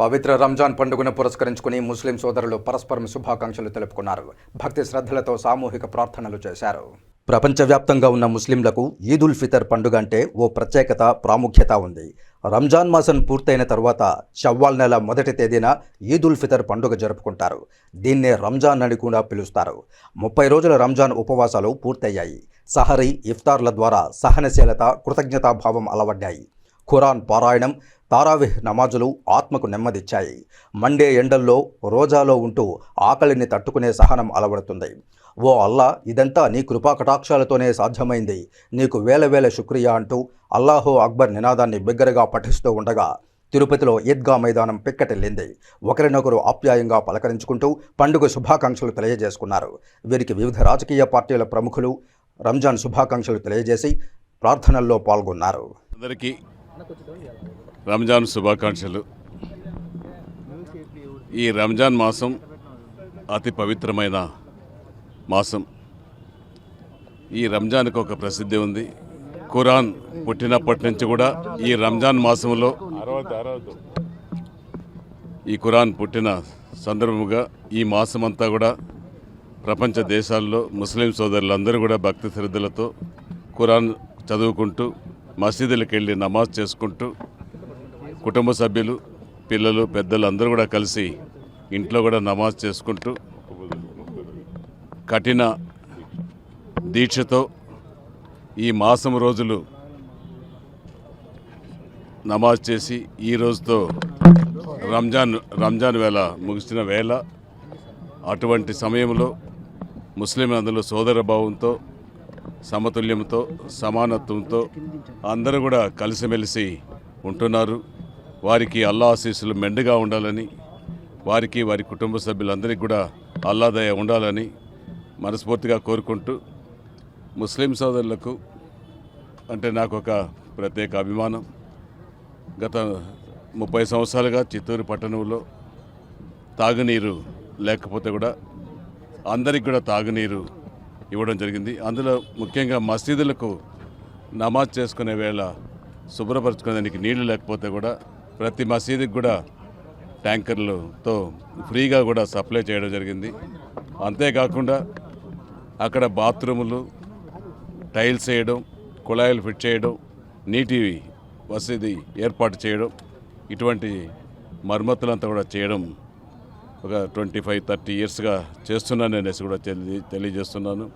పవిత్ర రంజాన్ పండుగను పురస్కరించుకుని ముస్లిం సోదరులు పరస్పరం శుభాకాంక్షలు తెలుపుకున్నారు. భక్తి శ్రద్ధలతో సామూహిక ప్రార్థనలు చేశారు. ప్రపంచవ్యాప్తంగా ఉన్న ముస్లింలకు ఈద్ ఉల్ ఫితర్ పండుగ అంటే ఓ ప్రత్యేకత ప్రాముఖ్యత ఉంది. రంజాన్ మాసం పూర్తయిన తర్వాత షవ్వాల్ నెల మొదటి తేదీన ఈద్ ఉల్ ఫితర్ పండుగ జరుపుకుంటారు. దీన్నే రంజాన్ అని కూడా పిలుస్తారు. ముప్పై రోజుల రంజాన్ ఉపవాసాలు పూర్తయ్యాయి. సహరీ ఇఫ్తార్ల ద్వారా సహనశీలత కృతజ్ఞతాభావం అలవడ్డాయి. ఖురాన్ పారాయణం తారావిహ్ నమాజులు ఆత్మకు నెమ్మదిచ్చాయి. మండే ఎండల్లో రోజాలో ఉంటూ ఆకలిని తట్టుకునే సహనం అలవడుతుంది. ఓ అల్లా ఇదంతా నీ కృపాకటాక్షాలతోనే సాధ్యమైంది. నీకు వేల వేల శుక్రియా అంటూ అల్లాహో అక్బర్ నినాదాన్ని బిగ్గరగా పఠిస్తూ ఉండగా తిరుపతిలో ఈద్గా మైదానం పిక్కటిల్లింది. ఒకరినొకరు ఆప్యాయంగా పలకరించుకుంటూ పండుగ శుభాకాంక్షలు తెలియజేసుకున్నారు. వీరికి వివిధ రాజకీయ పార్టీల ప్రముఖులు రంజాన్ శుభాకాంక్షలు తెలియజేసి ప్రార్థనల్లో పాల్గొన్నారు. అందరికీ రంజాన్ శుభాకాంక్షలు. ఈ రంజాన్ మాసం అతి పవిత్రమైన మాసం. ఈ రంజాన్కి ఒక ప్రసిద్ధి ఉంది. ఖురాన్ పుట్టినప్పటి నుంచి కూడా ఈ రంజాన్ మాసంలో ఈ ఖురాన్ పుట్టిన సందర్భముగా ఈ మాసం అంతా కూడా ప్రపంచ దేశాల్లో ముస్లిం సోదరులందరూ కూడా భక్తి శ్రద్ధలతో ఖురాన్ చదువుకుంటూ మసీదులకు వెళ్ళి నమాజ్ చేసుకుంటూ కుటుంబ సభ్యులు పిల్లలు పెద్దలు అందరూ కూడా కలిసి ఇంట్లో కూడా నమాజ్ చేసుకుంటూ కఠిన దీక్షతో ఈ మాసం రోజులు నమాజ్ చేసి ఈ రోజుతో రంజాన్ రంజాన్ వేళ ముగిసిన వేళ అటువంటి సమయంలో ముస్లిం అందరూ సోదర భావంతో సమతుల్యంతో సమానత్వంతో అందరూ కూడా కలిసిమెలిసి ఉంటున్నారు. వారికి అల్లా ఆశీస్సులు మెండుగా ఉండాలని వారికి వారి కుటుంబ సభ్యులందరికీ కూడా అల్లాదయ ఉండాలని మనస్ఫూర్తిగా కోరుకుంటూ ముస్లిం సోదరులకు అంటే నాకు ఒక ప్రత్యేక అభిమానం. గత ముప్పై సంవత్సరాలుగా చిత్తూరు పట్టణంలో తాగునీరు లేకపోతే కూడా అందరికి కూడా తాగునీరు ఇవ్వడం జరిగింది. అందులో ముఖ్యంగా మసీదులకు నమాజ్ చేసుకునే వేళ శుభ్రపరచుకునేదానికి నీళ్ళు లేకపోతే కూడా ప్రతి మసీదుకి కూడా ట్యాంకర్లతో ఫ్రీగా కూడా సప్లై చేయడం జరిగింది. అంతేకాకుండా అక్కడ బాత్రూములు టైల్స్ వేయడం కుళాయిలు ఫిట్ చేయడం నీటి వసతి ఏర్పాటు చేయడం ఇటువంటి మరమ్మతులంతా కూడా చేయడం ఒక ట్వంటీ ఫైవ్ థర్టీ ఇయర్స్గా చేస్తున్నాను అనేసి కూడా తెలి తెలియజేస్తున్నాను.